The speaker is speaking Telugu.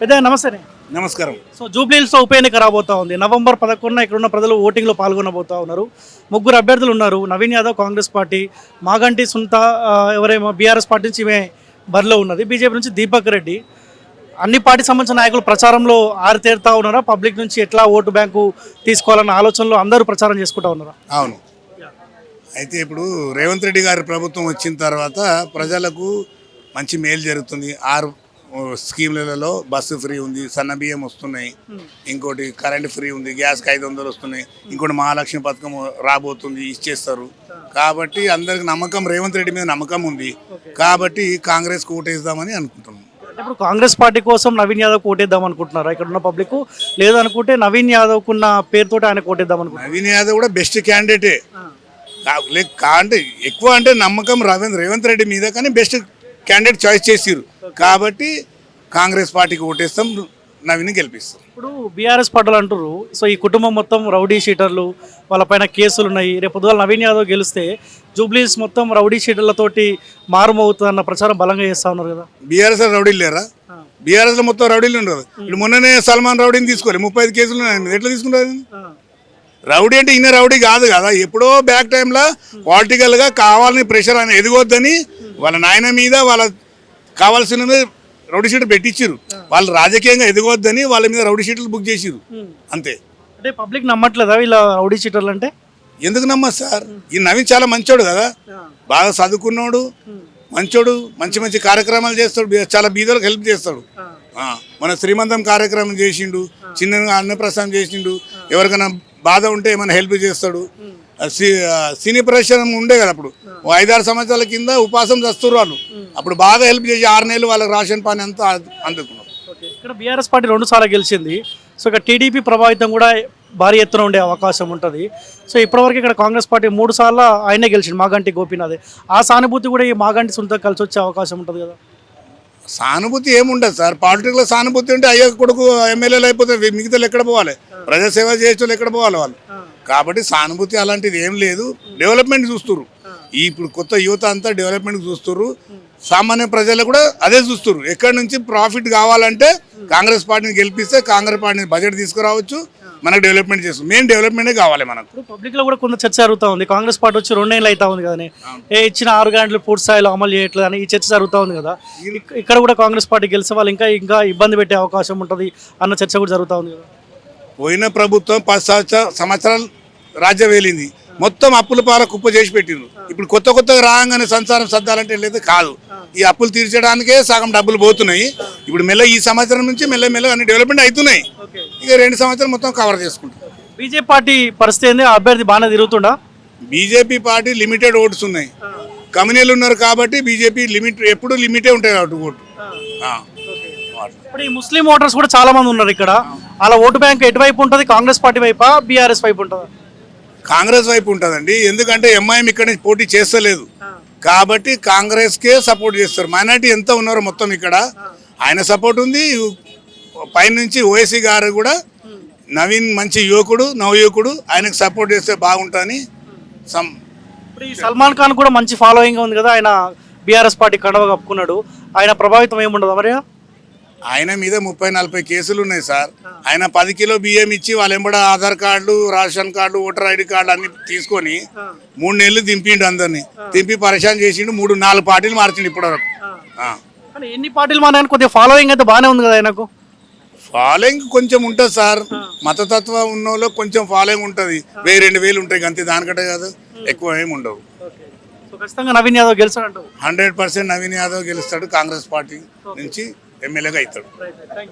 పెద్ద నమస్తే నమస్కారం. సో జూబ్లీహిల్స్లో ఉప ఎన్నిక రాబోతా ఉంది. నవంబర్ పదకొండున ఇక్కడ ఉన్న ప్రజలు ఓటింగ్లో పాల్గొనబోతా ఉన్నారు. ముగ్గురు అభ్యర్థులు ఉన్నారు. నవీన్ యాదవ్ కాంగ్రెస్ పార్టీ మాగంటి సుంత ఎవరేమో బీఆర్ఎస్ పార్టీ నుంచి ఈమె బరిలో ఉన్నది. బీజేపీ నుంచి దీపక్ రెడ్డి. అన్ని పార్టీ సంబంధించిన నాయకులు ప్రచారంలో ఆరితేరుతా ఉన్నారా? పబ్లిక్ నుంచి ఎట్లా ఓటు బ్యాంకు తీసుకోవాలన్న ఆలోచనలో అందరూ ప్రచారం చేసుకుంటా ఉన్నారా? అవును. అయితే ఇప్పుడు రేవంత్ రెడ్డి గారి ప్రభుత్వం వచ్చిన తర్వాత ప్రజలకు మంచి మేలు జరుగుతుంది. ఆరు స్కీమ్లలో బస్సు ఫ్రీ ఉంది సన్న బియ్యం వస్తున్నాయి ఇంకోటి కరెంట్ ఫ్రీ ఉంది గ్యాస్కి ఐదు వందలు వస్తున్నాయి ఇంకోటి మహాలక్ష్మి పథకం రాబోతుంది ఇచ్చేస్తారు. కాబట్టి అందరికి నమ్మకం రేవంత్ రెడ్డి మీద నమ్మకం ఉంది. కాబట్టి కాంగ్రెస్ ఓటేద్దామని అనుకుంటున్నాం. ఇప్పుడు కాంగ్రెస్ పార్టీ కోసం నవీన్ యాదవ్ కోటేద్దాం అనుకుంటున్నారా? ఇక్కడ ఉన్న పబ్లిక్ లేదనుకుంటే నవీన్ యాదవ్ ఉన్న పేరుతోటి ఆయన కోటేద్దాం అనుకుంటున్నారు? నవీన్ యాదవ్ కూడా బెస్ట్ క్యాండిడేటే కా- లే- కా- అంటే ఎక్కువ అంటే నమ్మకం రవీంద్ర రేవంత్ రెడ్డి మీద కానీ బెస్ట్ క్యాండిడేట్ చాయిస్ చేసిరు కాబట్టి కాంగ్రెస్ పార్టీకి ఓటేస్తాం నవీన్ గెలిపిస్తాం. ఇప్పుడు బీఆర్ఎస్ పార్టీలు అంటారు సో ఈ కుటుంబం మొత్తం రౌడీ షీటర్లు వాళ్ళపైన కేసులు ఉన్నాయి. రేపు పొద్దుగాల నవీన్ యాదవ్ గెలిస్తే జూబ్లీస్ మొత్తం రౌడీ షీటర్లతోటి మారుమవుతుంది అన్న ప్రచారం బలంగా చేస్తా ఉన్నారు కదా. బీఆర్ఎస్ రౌడీలు లేరా? బీఆర్ఎస్లో మొత్తం రౌడీలు ఉండదు ఇప్పుడు మొన్ననే సల్మాన్ రౌడీని తీసుకోవాలి ముప్పై ఐదు కేసులు. ఎట్లా తీసుకుంటారు రౌడీ అంటే ఇన్న రౌడీ కాదు కదా. ఎప్పుడో బ్యాక్ టైంలో పాలిటికల్గా కావాలని ప్రెషర్ అని ఎదగొద్దని వాళ్ళ నాయన మీద వాళ్ళ కావాల్సిన రౌడీ షీట్లు పెట్టించారు వాళ్ళు రాజకీయంగా ఎదగొద్దని వాళ్ళ మీద రౌడీ షీట్లు బుక్ చేసిరు అంతే. అంటే పబ్లిక్ నమ్మట్లేదా వీళ్ళ రౌడీ షీటర్లు అంటే ఎందుకు నమ్మదు సార్? ఈ నవీన్ చాలా మంచోడు కదా. బాగా చదువుకున్నాడు మంచోడు మంచి మంచి కార్యక్రమాలు చేస్తాడు చాలా బీదలకు హెల్ప్ చేస్తాడు. మన శ్రీమంతం కార్యక్రమం చేసిండు చిన్నగా అన్నప్రసాదం చేసిండు ఎవరికైనా బాధ ఉంటే ఏమైనా హెల్ప్ చేస్తాడు. సినీ ప్రదర్శనం ఉండే కదా అప్పుడు. ఐదారు సంవత్సరాల కింద ఉపాసం చేస్తారు వాళ్ళు. అప్పుడు బాగా హెల్ప్ చేసి ఆరు నెలలు వాళ్ళకి రాషన్ పని అంతా అందుకున్నారు. ఇక్కడ బీఆర్ఎస్ పార్టీ రెండు సార్లు గెలిచింది. సో ఇక్కడ టీడీపీ ప్రభావితం కూడా భారీ ఎత్తున ఉండే అవకాశం ఉంటుంది. సో ఇప్పటివరకు ఇక్కడ కాంగ్రెస్ పార్టీ మూడు సార్లు ఆయనే గెలిచింది మాగంటి గోపీనాథ్. ఆ సానుభూతి కూడా ఈ మాగంటి సొంత కలిసి వచ్చే అవకాశం ఉంటుంది కదా? సానుభూతి ఏముండదు సార్. పాలిటిక్స్లో సానుభూతి ఉంటే అయ్యో కొడుకు ఎమ్మెల్యేలు అయిపోతే మిగతా ఎక్కడ పోవాలి? ప్రజాసేవ చేసే ఎక్కడ పోవాలి వాళ్ళు? కాబట్టి సానుభూతి అలాంటిది ఏం లేదు. డెవలప్మెంట్ చూస్తుర్రు. ఈ ఇప్పుడు కొత్త యువత అంతా డెవలప్మెంట్ చూస్తుర్రు. సామాన్య ప్రజలు కూడా అదే చూస్తుర్రు. ఎక్కడి నుంచి ప్రాఫిట్ కావాలంటే కాంగ్రెస్ పార్టీని గెలిపిస్తే కాంగ్రెస్ పార్టీని బడ్జెట్ తీసుకురావచ్చు. మనకు డెవలప్మెంట్ చేస్తుంది. మెయిన్ డెవలప్మెంటే కావాలి మనకు. పబ్లిక్లో కూడా కొంత చర్చ జరుగుతూ ఉంది. కాంగ్రెస్ పార్టీ వచ్చి రెండేళ్ళు అవుతా ఉంది కదా ఏ ఇచ్చిన ఆరు గంటలు పూర్తి స్థాయిలో అమలు చేయట్లేదు అని ఈ చర్చ జరుగుతూ ఉంది కదా. ఇక్- ఇక్కడ కూడా కాంగ్రెస్ పార్టీ గెలిచే వాళ్ళు ఇంకా ఇంకా ఇబ్బంది పెట్టే అవకాశం ఉంటుంది అన్న చర్చ కూడా జరుగుతూ ఉంది కదా. పోయిన ప్రభుత్వం పది సంవత్సర- సంవత్సరాలు రాజ్యం వేలింది. మొత్తం అప్పుల పాల కుప్ప చేసి పెట్టిండ్రు ఇప్పుడు కొత్త కొత్తగా రాగానే సంసారం సర్దాలంటే లేదు కాదు. ఈ అప్పులు తీర్చడానికే సగం డబ్బులు పోతున్నాయి. ఇప్పుడు మెల్ల ఈ సంవత్సరం నుంచి మెల్ల మెల్ల అన్ని డెవలప్మెంట్ అవుతున్నాయి ఇక రెండు సంవత్సరాలు మొత్తం కవర్ చేసుకుంటాం బీజేపీ పార్టీ పరిస్థితి ఏంది? అభ్యర్థి బాగానే తిరుగుతుండా? బీజేపీ పార్టీ లిమిటెడ్ ఓట్స్ ఉన్నాయి. కమ్యూనీలు ఉన్నారు కాబట్టి బీజేపీ లిమిట్ ఎప్పుడు లిమిటే ఉంటాయి కాబట్టి ఓటు. ఇప్పుడు ఈ ముస్లిం ఓటర్స్ కూడా చాలా మంది ఉన్నారు ఇక్కడ. అలా ఓటు బ్యాంక్ ఎటువైపు ఉంటుంది? కాంగ్రెస్ పార్టీ వైపా? బీఆర్ఎస్ వైపు ఉంటుందా? కాంగ్రెస్ వైపు ఉంటుందండి. ఎందుకంటే ఎంఐఎం ఇక్కడ నుంచి పోటీ చేస్తలేదు. కాబట్టి కాంగ్రెస్కే సపోర్ట్ చేస్తారు. మైనార్టీ ఎంత ఉన్నారో మొత్తం ఇక్కడ. ఆయన సపోర్ట్ ఉంది. పైనుంచి ఓఎస్సీ గారు కూడా నవీన్ మంచి యువకుడు నవయువకుడు. ఆయనకు సపోర్ట్ చేస్తే బాగుంటుందని సం ఇప్పుడు ఈ సల్మాన్ ఖాన్ కూడా మంచి ఫాలోయింగ్ ఉంది కదా. ఆయన బీఆర్ఎస్ పార్టీ కండవ కప్పుకున్నాడు. ఆయన ప్రభావితం ఏముండదు మరి ఆయన మీద ముప్పై నలభై కేసులు ఉన్నాయి సార్. ఆయన పది కిలో బియ్యం ఇచ్చి వాళ్ళ ఎంబడ Aadhaar card ration card voter ID card అన్ని తీసుకొని మూడు నెలలు దింపిండు అందరినీ. దింపి పరిశాన్ చేసిండు మూడు నాలుగు పార్టీలు మార్చిండు ఇప్పటివరకు. ఎన్ని పార్టీలు మారాయని కొద్దిగా ఫాలోయింగ్ అయితే బాగానే ఉంది కదా ఆయనకు? ఫాలోయింగ్ కొంచెం ఉంటుంది సార్. మతతత్వం ఉన్న కొంచెం ఫాలోయింగ్ ఉంటుంది. వెయ్యి రెండు వేలు ఉంటాయి అంతే దానికంటే కాదు. ఎక్కువ ఏమి ఉండవు. ఖచ్చితంగా నవీన్ యాదవ్ గెలిచాడంటావు హండ్రెడ్ పర్సెంట్ నవీన్ యాదవ్ గెలుస్తాడు కాంగ్రెస్ పార్టీ నుంచి. ఎమ్మెల్యేగా అవుతాడు థ్యాంక్ యూ